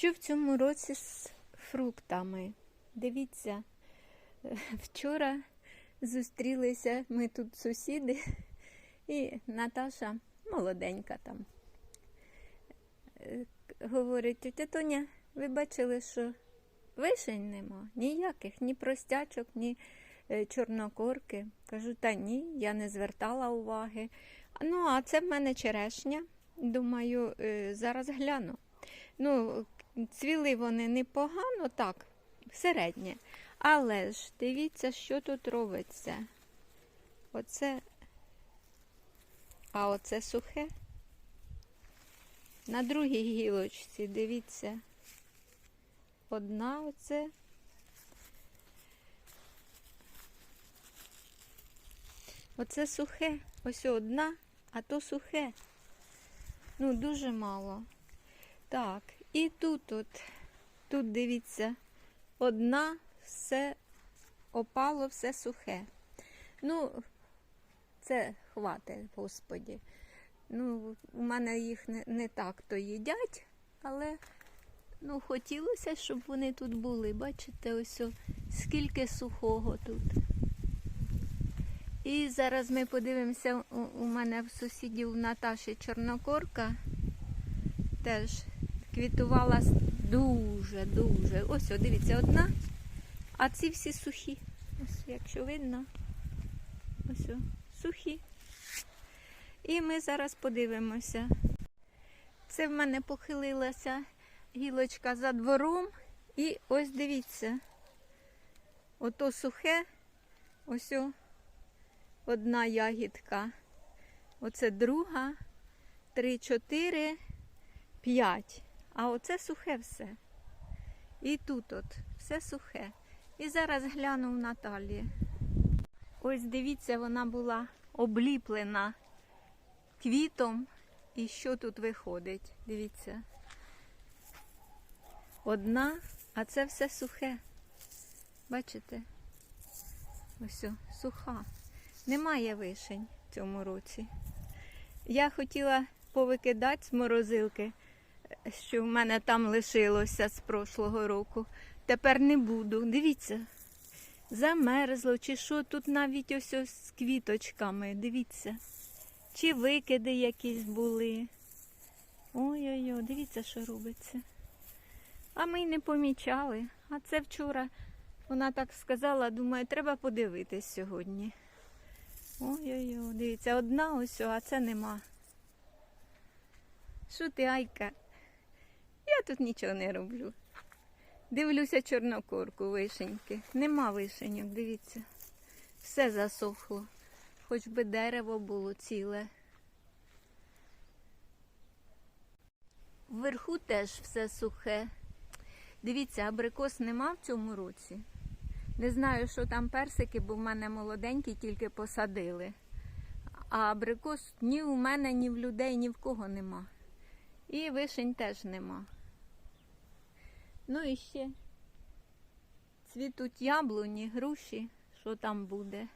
Що в цьому році з фруктами? Дивіться, вчора зустрілися ми тут сусіди, і Наташа молоденька там. е, Говорить, тетя Тоня, ви бачили, що вишень нема, ніяких, ні простячок, ні е, чорнокорки. Кажу, та ні, я не звертала уваги. Ну, а це в мене черешня. Думаю, е, зараз гляну. Ну, цвіли вони непогано, так, середнє. Але ж дивіться, що тут робиться. Оце, а оце сухе. На другій гілочці, дивіться. Одна оце. Оце сухе. Ось одна, а то сухе. Ну, дуже мало. Так, і тут от, тут дивіться, одна, все опало, все сухе. Ну, це хватить, Господі. Ну, у мене їх не, не так то їдять, але ну, хотілося, щоб вони тут були. Бачите, ось скільки сухого тут. І зараз ми подивимося, у, у мене в сусідів Наташі Чорнокорка теж квітувала дуже, дуже. Ось, о, дивіться, одна, а ці всі сухі. Ось, якщо видно, ось о, сухі. І ми зараз подивимося. Це в мене похилилася гілочка за двором. І ось дивіться. Ото сухе, ось одна ягідка. Оце друга, три, чотири, п'ять. А оце сухе все. І тут от все сухе. І зараз гляну в Наталі. Ось дивіться, вона була обліплена квітом. І що тут виходить? Дивіться. Одна, а це все сухе. Бачите? Ось о, суха. Немає вишень в цьому році. Я хотіла повикидати з морозилки, що в мене там лишилося з прошлого року. Тепер не буду. Дивіться, замерзло, чи що тут навіть ось ось з квіточками. Дивіться. Чи викиди якісь були. Ой-ой-ой, дивіться, що робиться. А ми й не помічали. А це вчора вона так сказала, думаю, треба подивитись сьогодні. Ой-ой-ой, дивіться, одна ось, а це нема. Що ти, Айка? Я тут нічого не роблю. Дивлюся чорнокорку вишеньки. Нема вишеньок, дивіться. Все засохло. Хоч би дерево було ціле. Вверху теж все сухе. Дивіться, абрикос нема в цьому році. Не знаю, що там персики, бо в мене молоденькі тільки посадили. А абрикос ні у мене, ні в людей, ні в кого нема. І вишень теж нема. Ну і ще цвітуть яблуні, груші, що там буде.